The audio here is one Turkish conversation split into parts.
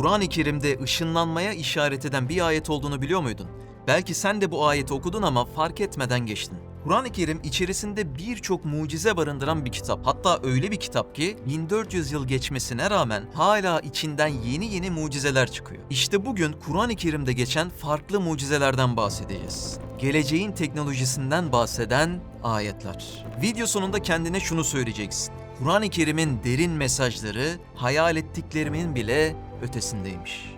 Kur'an-ı Kerim'de ışınlanmaya işaret eden bir ayet olduğunu biliyor muydun? Belki sen de bu ayeti okudun ama fark etmeden geçtin. Kur'an-ı Kerim içerisinde birçok mucize barındıran bir kitap. Hatta öyle bir kitap ki 1400 yıl geçmesine rağmen hala içinden yeni yeni mucizeler çıkıyor. İşte bugün Kur'an-ı Kerim'de geçen farklı mucizelerden bahsedeceğiz. Geleceğin teknolojisinden bahseden ayetler. Video sonunda kendine şunu söyleyeceksin. Kur'an-ı Kerim'in derin mesajları hayal ettiklerimin bile ötesindeymiş.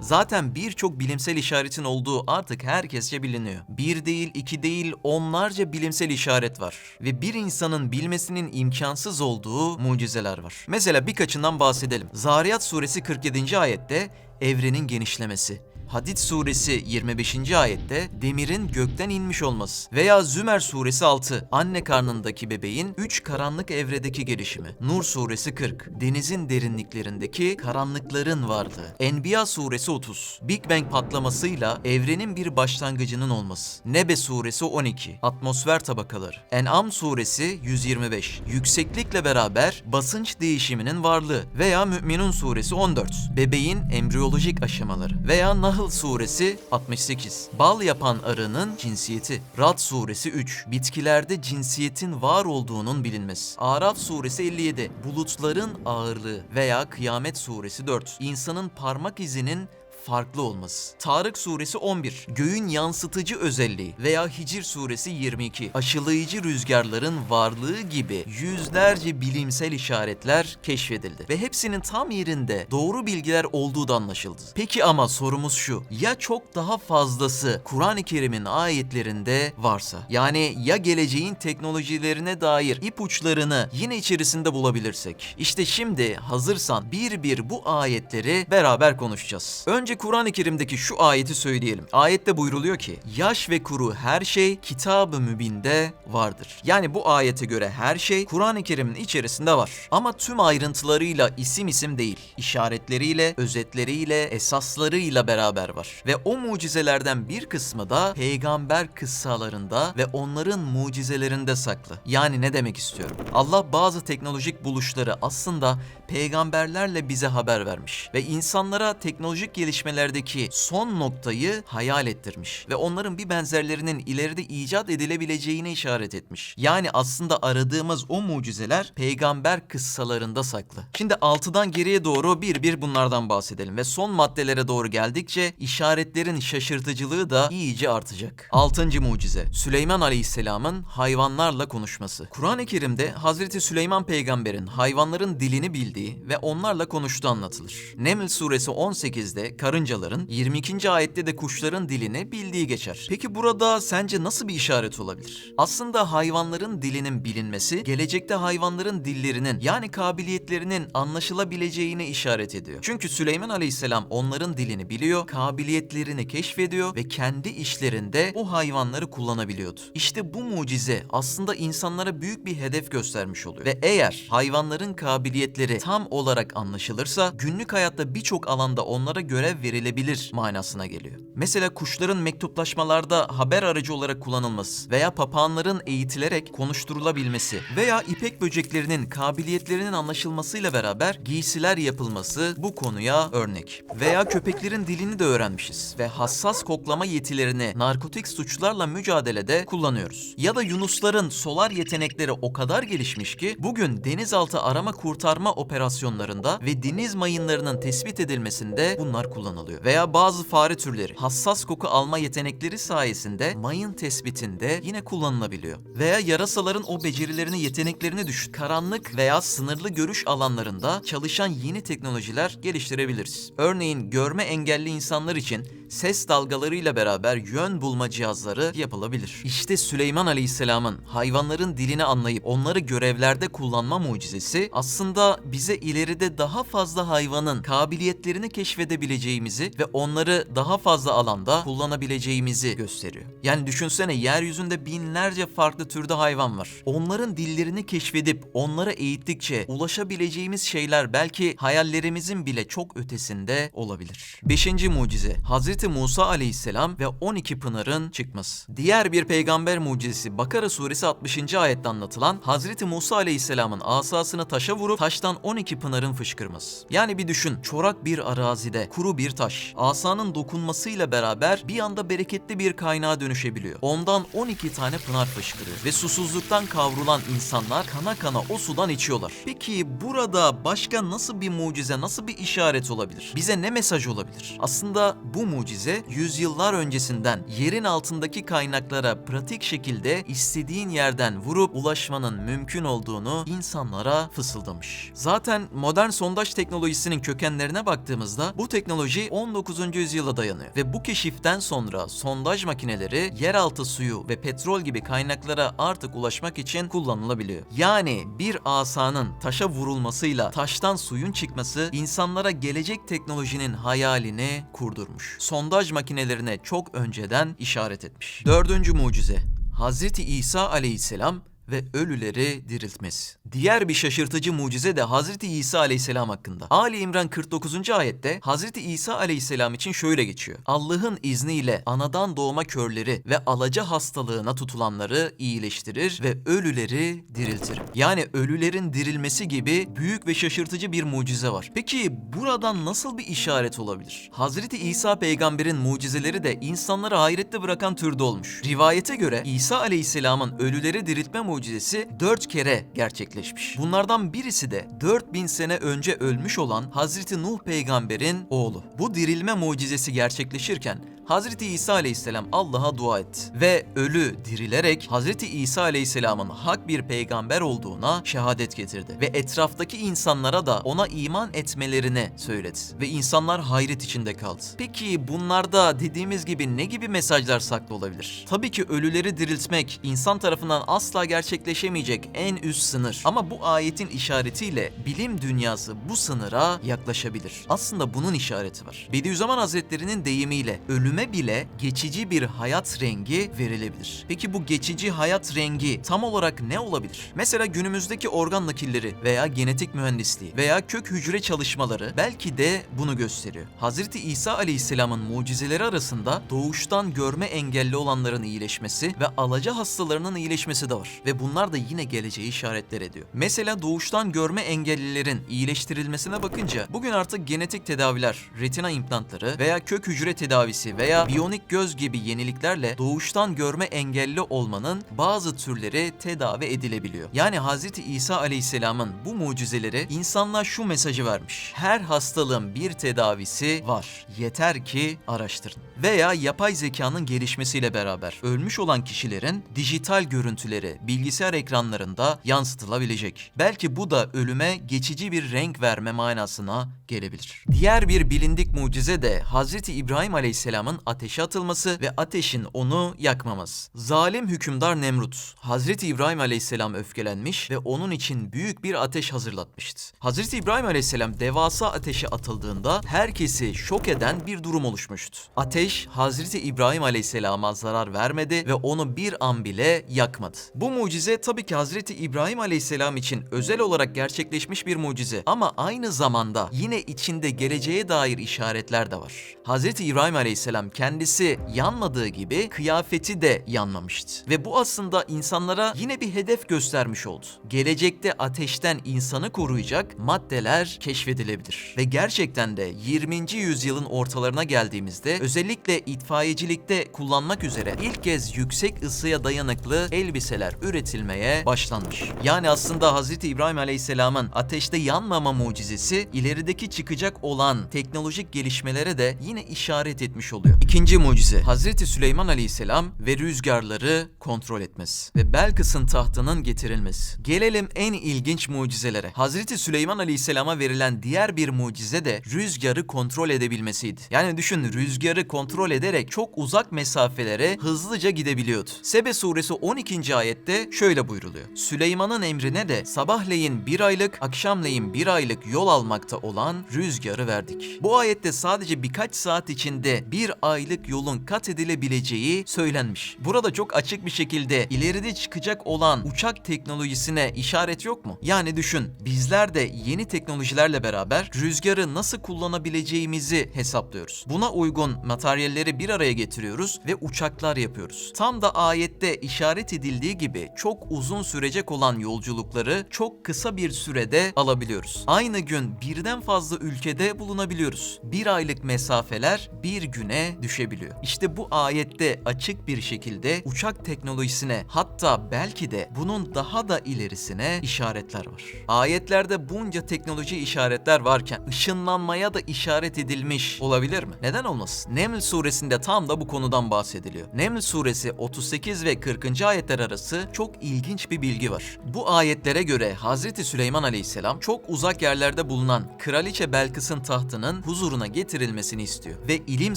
Zaten birçok bilimsel işaretin olduğu artık herkesçe biliniyor. Bir değil, iki değil, onlarca bilimsel işaret var. Ve bir insanın bilmesinin imkansız olduğu mucizeler var. Mesela birkaçından bahsedelim. Zariyat suresi 47. ayette evrenin genişlemesi. Hadid suresi 25. ayette demirin gökten inmiş olması veya Zümer suresi 6 anne karnındaki bebeğin 3 karanlık evredeki gelişimi. Nur suresi 40 denizin derinliklerindeki karanlıkların varlığı. Enbiya suresi 30 Big Bang patlamasıyla evrenin bir başlangıcının olması. Nebe suresi 12 atmosfer tabakaları. En'am suresi 125 yükseklikle beraber basınç değişiminin varlığı veya Mü'minun suresi 14 bebeğin embriyolojik aşamaları veya Nahl suresi 68 bal yapan arının cinsiyeti. Rad suresi 3 bitkilerde cinsiyetin var olduğunun bilinmesi. Araf suresi 57 bulutların ağırlığı veya Kıyamet suresi 4 insanın parmak izinin farklı olması. Tarık suresi 11. Göğün yansıtıcı özelliği veya Hicr suresi 22. Aşılayıcı rüzgarların varlığı gibi yüzlerce bilimsel işaretler keşfedildi ve hepsinin tam yerinde doğru bilgiler olduğu da anlaşıldı. Peki ama sorumuz şu. Ya çok daha fazlası Kur'an-ı Kerim'in ayetlerinde varsa? Yani ya geleceğin teknolojilerine dair ipuçlarını yine içerisinde bulabilirsek? İşte şimdi hazırsan bir bir bu ayetleri beraber konuşacağız. Önce Kur'an-ı Kerim'deki şu ayeti söyleyelim. Ayette buyruluyor ki yaş ve kuru her şey kitab-ı mübinde vardır. Yani bu ayete göre her şey Kur'an-ı Kerim'in içerisinde var. Ama tüm ayrıntılarıyla isim isim değil. işaretleriyle, özetleriyle, esaslarıyla beraber var. Ve o mucizelerden bir kısmı da peygamber kıssalarında ve onların mucizelerinde saklı. Yani ne demek istiyorum? Allah bazı teknolojik buluşları aslında peygamberlerle bize haber vermiş ve insanlara teknolojik gelişmelerdeki son noktayı hayal ettirmiş ve onların bir benzerlerinin ileride icat edilebileceğine işaret etmiş. Yani aslında aradığımız o mucizeler peygamber kıssalarında saklı. Şimdi 6'dan geriye doğru bir bir bunlardan bahsedelim ve son maddelere doğru geldikçe işaretlerin şaşırtıcılığı da iyice artacak. 6. mucize Süleyman Aleyhisselam'ın hayvanlarla konuşması. Kur'an-ı Kerim'de Hazreti Süleyman peygamberin hayvanların dilini bildiği ve onlarla konuştuğu anlatılır. Neml suresi 18'de karıncaların, 22. ayette de kuşların dilini bildiği geçer. Peki burada sence nasıl bir işaret olabilir? Aslında hayvanların dilinin bilinmesi, gelecekte hayvanların dillerinin yani kabiliyetlerinin anlaşılabileceğine işaret ediyor. Çünkü Süleyman Aleyhisselam onların dilini biliyor, kabiliyetlerini keşfediyor ve kendi işlerinde o hayvanları kullanabiliyordu. İşte bu mucize aslında insanlara büyük bir hedef göstermiş oluyor. Ve eğer hayvanların kabiliyetleri tam olarak anlaşılırsa günlük hayatta birçok alanda onlara görev verilebilir manasına geliyor. Mesela kuşların mektuplaşmalarda haber aracı olarak kullanılması veya papağanların eğitilerek konuşturulabilmesi veya ipek böceklerinin kabiliyetlerinin anlaşılmasıyla beraber giysiler yapılması bu konuya örnek. Veya köpeklerin dilini de öğrenmişiz ve hassas koklama yetilerini narkotik suçlarla mücadelede kullanıyoruz. Ya da yunusların solar yetenekleri o kadar gelişmiş ki bugün denizaltı arama kurtarma operasyonlarında ve deniz mayınlarının tespit edilmesinde bunlar kullanılıyor. Veya bazı fare türleri hassas koku alma yetenekleri sayesinde mayın tespitinde yine kullanılabiliyor. Veya yarasaların o becerilerini, yeteneklerini düşün. Karanlık veya sınırlı görüş alanlarında çalışan yeni teknolojiler geliştirebiliriz. Örneğin görme engelli insanlar için ses dalgalarıyla beraber yön bulma cihazları yapılabilir. İşte Süleyman Aleyhisselam'ın hayvanların dilini anlayıp onları görevlerde kullanma mucizesi aslında bize ileride daha fazla hayvanın kabiliyetlerini keşfedebileceğimizi ve onları daha fazla alanda kullanabileceğimizi gösteriyor. Yani düşünsene yeryüzünde binlerce farklı türde hayvan var. Onların dillerini keşfedip onlara eğittikçe ulaşabileceğimiz şeyler belki hayallerimizin bile çok ötesinde olabilir. Beşinci mucize Hazreti Hazreti Musa aleyhisselam ve 12 pınarın çıkması. Diğer bir peygamber mucizesi Bakara suresi 60. ayette anlatılan Hazreti Musa aleyhisselamın asasını taşa vurup taştan 12 pınarın fışkırması. Yani bir düşün çorak bir arazide kuru bir taş asanın dokunmasıyla beraber bir anda bereketli bir kaynağa dönüşebiliyor. Ondan 12 tane pınar fışkırıyor ve susuzluktan kavrulan insanlar kana kana o sudan içiyorlar. Peki burada başka nasıl bir mucize, nasıl bir işaret olabilir? Bize ne mesaj olabilir? Aslında bu mucize yüzyıllar öncesinden yerin altındaki kaynaklara pratik şekilde istediğin yerden vurup ulaşmanın mümkün olduğunu insanlara fısıldamış. Zaten modern sondaj teknolojisinin kökenlerine baktığımızda bu teknoloji 19. yüzyıla dayanıyor ve bu keşiften sonra sondaj makineleri yeraltı suyu ve petrol gibi kaynaklara artık ulaşmak için kullanılabiliyor. Yani bir asanın taşa vurulmasıyla taştan suyun çıkması insanlara gelecek teknolojinin hayalini kurdurmuş. Sondaj makinelerine çok önceden işaret etmiş. Dördüncü mucize. Hazreti İsa aleyhisselam ve ölüleri diriltmesi. Diğer bir şaşırtıcı mucize de Hazreti İsa aleyhisselam hakkında. Ali İmran 49. ayette Hazreti İsa aleyhisselam için şöyle geçiyor. Allah'ın izniyle anadan doğma körleri ve alaca hastalığına tutulanları iyileştirir ve ölüleri diriltir. Yani ölülerin dirilmesi gibi büyük ve şaşırtıcı bir mucize var. Peki buradan nasıl bir işaret olabilir? Hazreti İsa peygamberin mucizeleri de insanları hayrette bırakan türde olmuş. Rivayete göre İsa aleyhisselamın ölüleri diriltme mucizesi dört kere gerçekleşmiş. Bunlardan birisi de 4000 sene önce ölmüş olan Hazreti Nuh peygamberin oğlu. Bu dirilme mucizesi gerçekleşirken Hazreti İsa aleyhisselam Allah'a dua etti ve ölü dirilerek Hazreti İsa aleyhisselamın hak bir peygamber olduğuna şehadet getirdi ve etraftaki insanlara da ona iman etmelerini söyledi ve insanlar hayret içinde kaldı. Peki bunlarda dediğimiz gibi ne gibi mesajlar saklı olabilir? Tabii ki ölüleri diriltmek insan tarafından asla gerçekleşemeyecek en üst sınır. Ama bu ayetin işaretiyle bilim dünyası bu sınıra yaklaşabilir. Aslında bunun işareti var. Bediüzzaman Hazretleri'nin deyimiyle ölüme bile geçici bir hayat rengi verilebilir. Peki bu geçici hayat rengi tam olarak ne olabilir? Mesela günümüzdeki organ nakilleri veya genetik mühendisliği veya kök hücre çalışmaları belki de bunu gösteriyor. Hazreti İsa Aleyhisselam'ın mucizeleri arasında doğuştan görme engelli olanların iyileşmesi ve alaca hastalarının iyileşmesi de var. Ve bunlar da yine geleceği işaretler ediyor. Mesela doğuştan görme engellilerin iyileştirilmesine bakınca bugün artık genetik tedaviler, retina implantları veya kök hücre tedavisi veya biyonik göz gibi yeniliklerle doğuştan görme engelli olmanın bazı türleri tedavi edilebiliyor. Yani Hz. İsa Aleyhisselam'ın bu mucizeleri insanlığa şu mesajı vermiş. Her hastalığın bir tedavisi var. Yeter ki araştırın. Veya yapay zekanın gelişmesiyle beraber ölmüş olan kişilerin dijital görüntüleri bilgisayar ekranlarında yansıtılabilecek. Belki bu da ölüme geçici bir renk verme manasına gelebilir. Diğer bir bilindik mucize de Hz. İbrahim Aleyhisselam'ın ateşe atılması ve ateşin onu yakmaması. Zalim hükümdar Nemrut, Hz. İbrahim Aleyhisselam öfkelenmiş ve onun için büyük bir ateş hazırlatmıştı. Hz. İbrahim Aleyhisselam devasa ateşe atıldığında herkesi şok eden bir durum oluşmuştu. Ateş Hz. İbrahim Aleyhisselam'a zarar vermedi ve onu bir an bile yakmadı. Bu mucize tabii ki Hz. İbrahim Aleyhisselam için özel olarak gerçekleşmiş bir mucize ama aynı zamanda yine içinde geleceğe dair işaretler de var. Hz. İbrahim Aleyhisselam kendisi yanmadığı gibi kıyafeti de yanmamıştı. Ve bu aslında insanlara yine bir hedef göstermiş oldu. Gelecekte ateşten insanı koruyacak maddeler keşfedilebilir. Ve gerçekten de 20. yüzyılın ortalarına geldiğimizde özellikle itfaiyecilikte kullanmak üzere ilk kez yüksek ısıya dayanıklı elbiseler üretilmeye başlanmış. Yani aslında Hz. İbrahim Aleyhisselam'ın ateşte yanmama mucizesi ilerideki çıkacak olan teknolojik gelişmelere de yine işaret etmiş oluyor. İkinci mucize Hz. Süleyman Aleyhisselam ve rüzgarları kontrol etmesi ve Belkıs'ın tahtının getirilmesi. Gelelim en ilginç mucizelere. Hz. Süleyman Aleyhisselam'a verilen diğer bir mucize de rüzgarı kontrol edebilmesiydi. Yani düşün rüzgarı kontrol ederek çok uzak mesafelere hızlıca gidebiliyordu. Sebe suresi 12. ayette şöyle buyruluyor. Süleyman'ın emrine de sabahleyin bir aylık, akşamleyin bir aylık yol almakta olan rüzgarı verdik. Bu ayette sadece birkaç saat içinde bir aylık yolun kat edilebileceği söylenmiş. Burada çok açık bir şekilde ileride çıkacak olan uçak teknolojisine işaret yok mu? Yani düşün bizler de yeni teknolojilerle beraber rüzgarı nasıl kullanabileceğimizi hesaplıyoruz. Buna uygun materyalleri bir araya getiriyoruz ve uçaklar yapıyoruz. Tam da ayette işaret edildiği gibi çok uzun sürecek olan yolculukları çok kısa bir sürede alabiliyoruz. Aynı gün birden fazla ülkede bulunabiliyoruz. Bir aylık mesafeler bir güne düşebiliyor. İşte bu ayette açık bir şekilde uçak teknolojisine hatta belki de bunun daha da ilerisine işaretler var. Ayetlerde bunca teknoloji işaretler varken ışınlanmaya da işaret edilmiş olabilir mi? Neden olmasın? Neml suresinde tam da bu konudan bahsediliyor. Neml suresi 38 ve 40. ayetler arası çok ilginç bir bilgi var. Bu ayetlere göre Hazreti Süleyman Aleyhisselam çok uzak yerlerde bulunan Kraliçe Belkıs'ın tahtının huzuruna getirilmesini istiyor. Ve ilim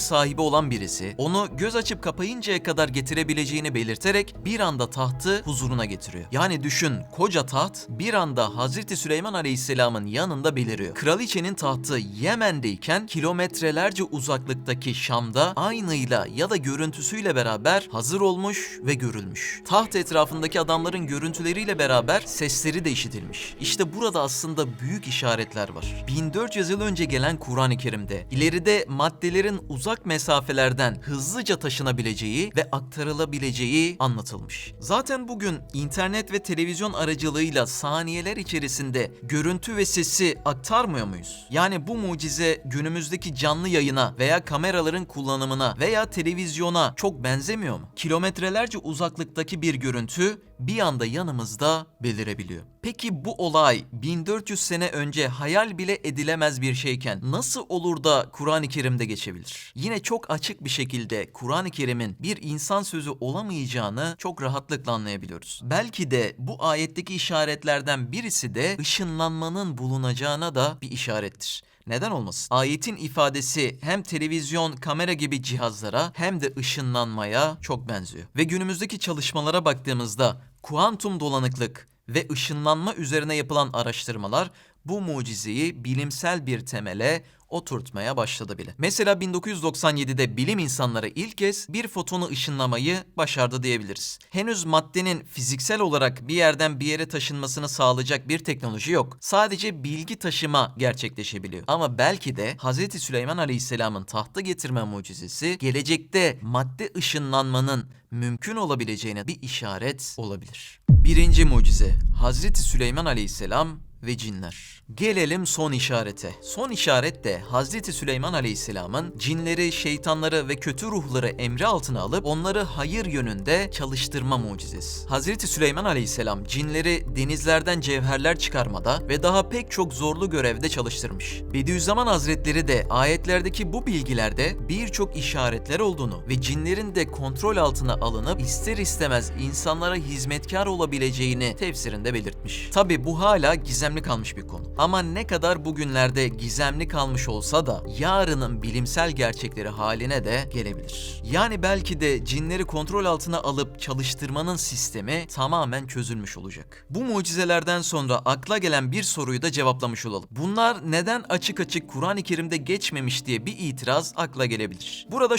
sahibi olan birisi onu göz açıp kapayıncaya kadar getirebileceğini belirterek bir anda tahtı huzuruna getiriyor. Yani düşün koca taht bir anda Hazreti Süleyman Aleyhisselam'ın yanında beliriyor. Kraliçenin tahtı Yemen'deyken kilometrelerce uzaklıktaki Şam'da aynıyla ya da görüntüsüyle beraber hazır olmuş ve görülmüş. Taht etrafındaki adamların görüntüleriyle beraber sesleri de işitilmiş. İşte burada aslında büyük işaretler var. 1400 yıl önce gelen Kur'an-ı Kerim'de ileride maddelerin uzak mesafelerden hızlıca taşınabileceği ve aktarılabileceği anlatılmış. Zaten bugün internet ve televizyon aracılığıyla saniyeler içerisinde görüntü ve sesi aktarmıyor muyuz? Yani bu mucize günümüzdeki canlı yayına veya kameraların kullanımına veya televizyona çok benzemiyor mu? Kilometrelerce uzaklıktaki bir görüntü bir anda yanımızda belirebiliyor. Peki bu olay 1400 sene önce hayal bile edilemez bir şeyken nasıl olur da Kur'an-ı Kerim'de geçebilir? Yine çok açık bir şekilde Kur'an-ı Kerim'in bir insan sözü olamayacağını çok rahatlıkla anlayabiliyoruz. Belki de bu ayetteki işaretlerden birisi de ışınlanmanın bulunacağına da bir işarettir. Neden olmasın? Ayetin ifadesi hem televizyon, kamera gibi cihazlara hem de ışınlanmaya çok benziyor. Ve günümüzdeki çalışmalara baktığımızda kuantum dolanıklık ve ışınlanma üzerine yapılan araştırmalar bu mucizeyi bilimsel bir temele oturtmaya başladı bile. Mesela 1997'de bilim insanları ilk kez bir fotonu ışınlamayı başardı diyebiliriz. Henüz maddenin fiziksel olarak bir yerden bir yere taşınmasını sağlayacak bir teknoloji yok. Sadece bilgi taşıma gerçekleşebiliyor. Ama belki de Hz. Süleyman Aleyhisselam'ın tahta getirme mucizesi gelecekte madde ışınlanmanın mümkün olabileceğine bir işaret olabilir. Birinci mucize Hazreti Süleyman Aleyhisselam ve cinler. Gelelim son işarete. Son işaret de Hazreti Süleyman Aleyhisselam'ın cinleri, şeytanları ve kötü ruhları emri altına alıp onları hayır yönünde çalıştırma mucizesi. Hazreti Süleyman Aleyhisselam cinleri denizlerden cevherler çıkarmada ve daha pek çok zorlu görevde çalıştırmış. Bediüzzaman Hazretleri de ayetlerdeki bu bilgilerde birçok işaretler olduğunu ve cinlerin de kontrol altına alınıp ister istemez insanlara hizmetkar olabileceğini tefsirinde belirtmiş. Tabi bu hala gizemli kalmış bir konu. Ama ne kadar bugünlerde gizemli kalmış olsa da yarının bilimsel gerçekleri haline de gelebilir. Yani belki de cinleri kontrol altına alıp çalıştırmanın sistemi tamamen çözülmüş olacak. Bu mucizelerden sonra akla gelen bir soruyu da cevaplamış olalım. Bunlar neden açık açık Kur'an-ı Kerim'de geçmemiş diye bir itiraz akla gelebilir. Burada